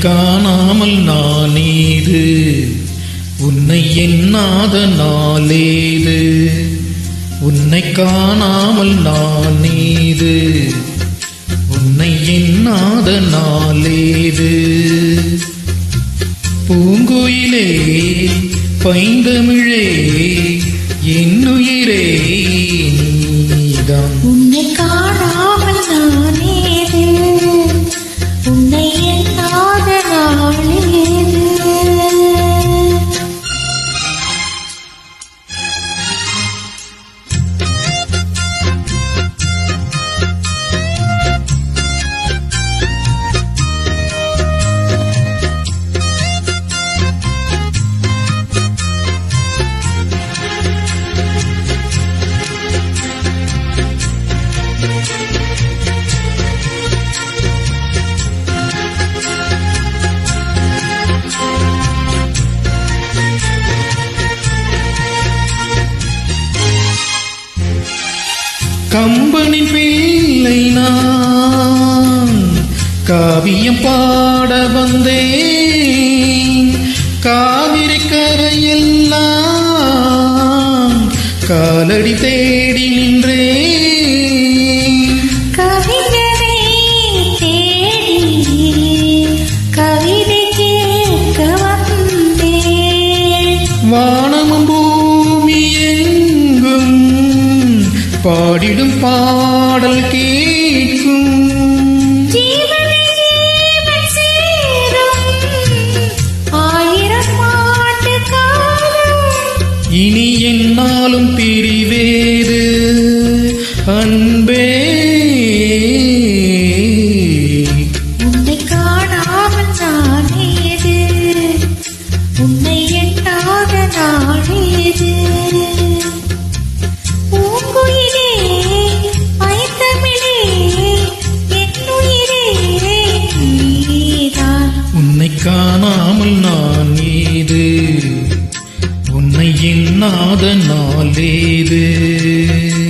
காணாமல் நீது உன்னை எண்ணாத நாளேது உன்னை காணாமல் நான் நீது உன்னை எண்ணாத நாளேது பூங்குயிலே பைந்தமிழே என்னுயிரே நீதான். உன்னை கம்பனின் பிள்ளை நான். காவியம் பாட வந்தேன். காவிரி கரையெல்லாம் காலடி தேடி நின்றேன். பாடிடும் பாடல் கேட்கும். இனி என்னாலும் பிரிவேது. அன்பே. உன்னை காணாமல் நானேது. உன்னை எண்ணாத நாளேது. உன்னை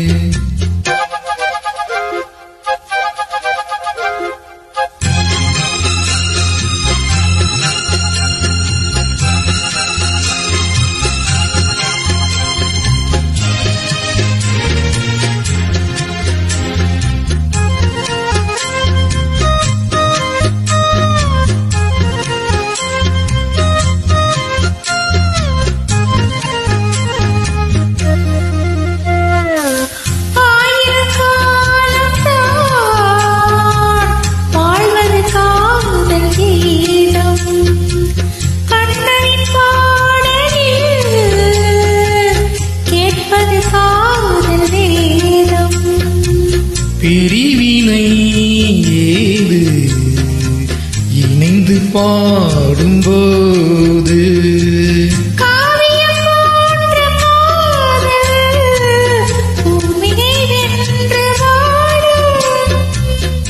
பிரிவினை ஏது? இணைந்து பாடும்போது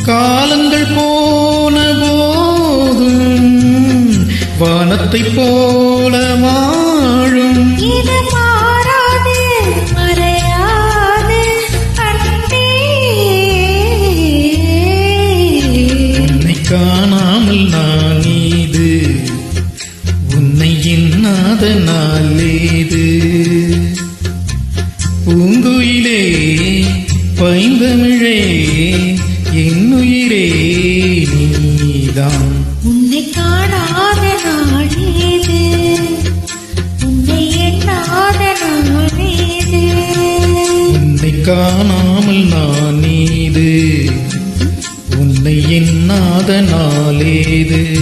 காலங்கள் போன போதும் வானத்தை போல நாளேது பூங்குயிலே பைந்தமிழே என்னுயிரே நீதான். உன்னை காணாத நாளேது. உன்னை எண்ணாத நாளேது. உன்னை காணாமல் நான் நீது உன்னை எண்ணாத நாளேது.